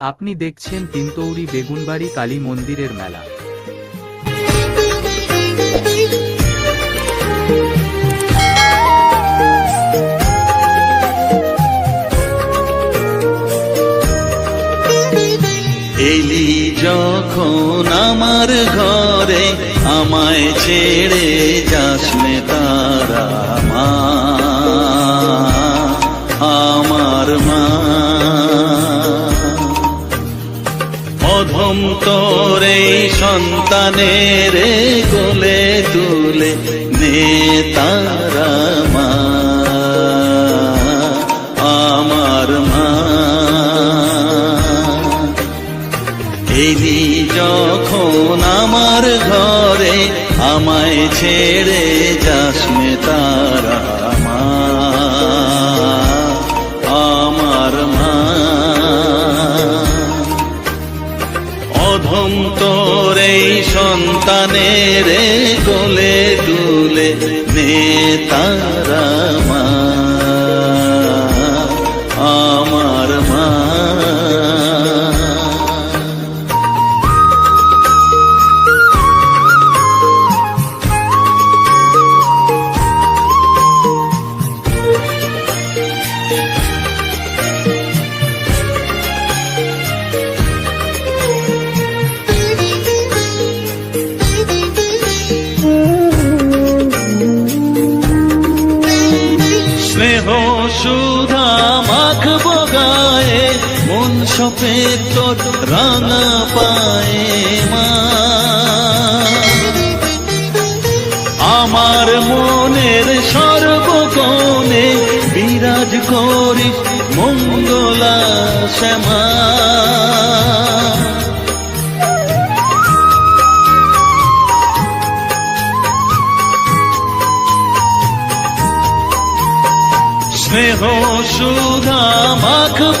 আপনি দেখছেন তিনতৌরি বেগুনবাড়ি কালী মন্দিরের মেলা। এলি যখন আমার ঘরে, আমায় ছেড়ে যাস তারা মা। অধম তোর সন্তানের গোলে তুলে নে তারা মা। আমার মা। এলি যখন আমার ঘরে আমায় ছেড়ে যাস তারা। অধম তোর এই সন্তানের গোলে দুলে নে তারা মা। সপে তোর রাঙা পায়ে মা। আমার মনের সর্বকোণে বিরাজ করিস মঙ্গলা শ্যামা স্নেহ সুধা মাখব